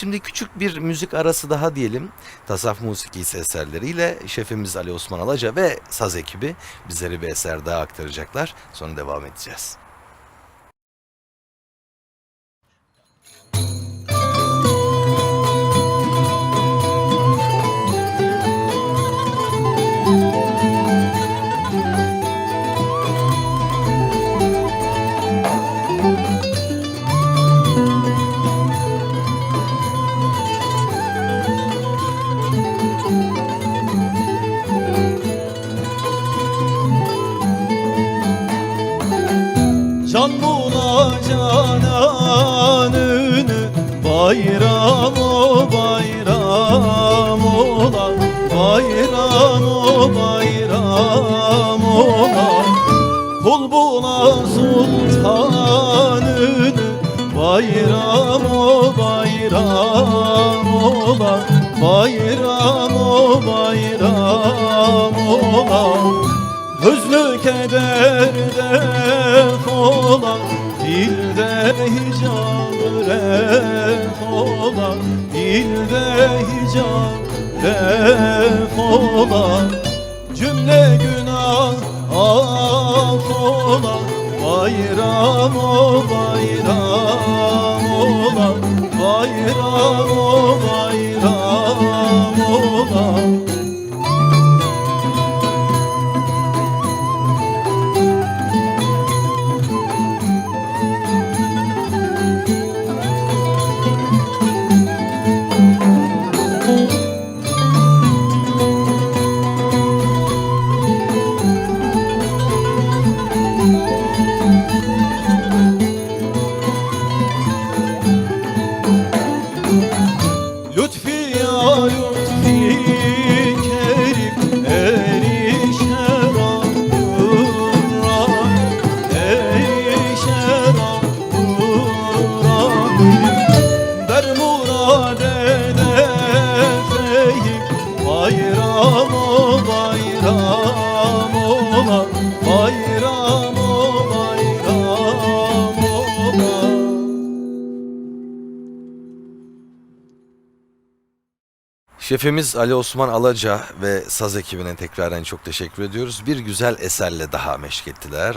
Şimdi küçük bir müzik arası daha diyelim. Tasaf musikisi eserleriyle şefimiz Ali Osman Alaca ve saz ekibi bizlere bir eser daha aktaracaklar. Sonra devam edeceğiz. Can bula cananını Bayram o bayram ola. Bayram o bayram ola. Kul bula sultanını Bayram o bayram ola. Bayram o bayram ola. Hüznü keder def ola Dilde hicab ref ola Dilde hicab ref ola Cümle günah af ola Bayram o bayram ola Bayram o bayram ola Bayram o bayram ola Bayram o bayram ola Şefimiz Ali Osman Alaca ve saz ekibine tekrardan çok teşekkür ediyoruz. Bir güzel eserle daha meşk ettiler.